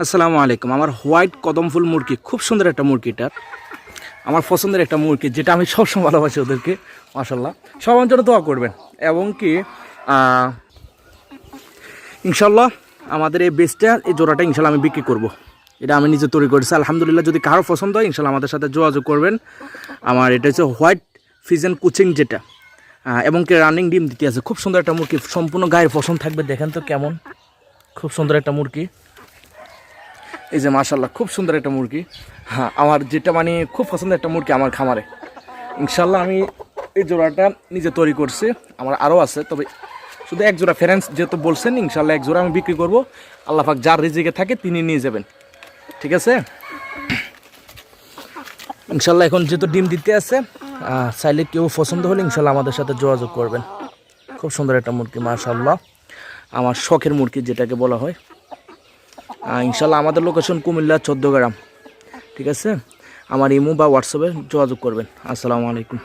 আসসালামু আলাইকুম। আমার হোয়াইট কদম ফুল মুরগি, খুব সুন্দর একটা মুরগি এটা। আমার পছন্দের একটা মুরগি, যেটা আমি সবসময় ভালোবাসি ওদেরকে মাসাল্লাহ সব অঞ্চলে দোয়া করবেন। এবং কি ইনশাল্লাহ আমাদের এই বেসটা এই জোড়াটা ইনশাল্লাহ আমি বিক্রি করব। এটা আমি নিজে তৈরি করেছি। আলহামদুলিল্লাহ, যদি কারও পছন্দ হয় ইনশাল্লাহ আমাদের সাথে যোগাযোগ করবেন। আমার এটা হচ্ছে হোয়াইট ফিজেন কুচিং যেটা। এবং কি রানিং ডিম দিতে আছে। খুব সুন্দর একটা মুরগি, সম্পূর্ণ গায়ের পছন্দ থাকবে, দেখেন তো কেমন। খুব সুন্দর একটা মুরগি। এই যে মাশাল্লাহ খুব সুন্দর একটা মুরগি। হ্যাঁ আমার যেটা মানে খুব পছন্দের একটা মুরগি আমার খামারে। ইনশাল্লাহ আমি এই জোড়াটা নিজে তৈরি করছি, আমার আরও আছে, তবে শুধু এক জোড়া ফেরেন্স যেহেতু বলছেন ইনশাল্লাহ এক জোড়া আমি বিক্রি করব। আল্লাহ পাক যার রিজিকে থাকে তিনি নিয়ে যাবেন। ঠিক আছে? ইনশাল্লাহ এখন যেহেতু ডিম দিতে আছে চাইলে কেউ পছন্দ হলে ইনশাল্লাহ আমাদের সাথে যোগাযোগ করবেন। খুব সুন্দর একটা মুরগি মাশাল্লাহ আমার শখের মুরগি যেটাকে বলা হয়। ইনশাল্লাহ আমাদের লোকেশন কুমিল্লা চোদ্দ গ্রাম ঠিক আছে? আমার ইমো বা হোয়াটসঅ্যাপে যোগাযোগ করবেন। আসসালামু আলাইকুম।